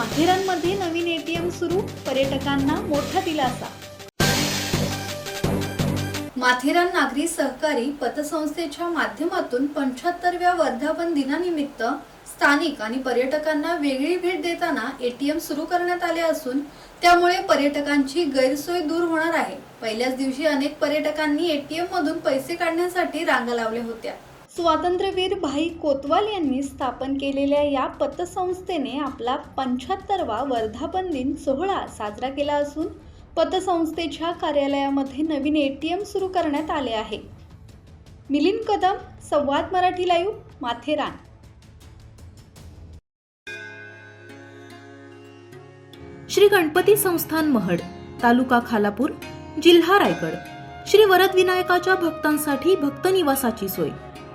माथेरानमध्ये नवीन ATM सुरू पर्यटकांना मोठा दिलासा. माथेरान नागरी सहकारी पतसंस्थेच्या माध्यमातून पंच्याहत्तरव्या वर्धापन दिनानिमित्त स्थानिक आणि पर्यटकांना वेगळी भेट देताना एटीएम सुरू करण्यात आले असून त्यामुळे पर्यटकांची गैरसोय दूर होणार आहे. पहिल्याच दिवशी अनेक पर्यटकांनी एटीएम मधून पैसे काढण्यासाठी रांगा लावल्या होत्या. स्वातंत्र्यवीर भाई कोतवाल यांनी स्थापन केलेल्या या पतसंस्थेने आपला पंच्याहत्तरवा वर्धापन दिन सोहळा साजरा केला असून पतसंस्थेच्या कार्यालयामध्ये नवीन ए टी एम सुरू करण्यात आले आहे. मिलिंद कदम संवाद मराठी लाईव्ह माथेरान. श्री गणपती संस्थान महड तालुका खालापूर जिल्हा रायगड. श्री वरदविनायकाच्या भक्तांसाठी भक्त निवासाची सोय.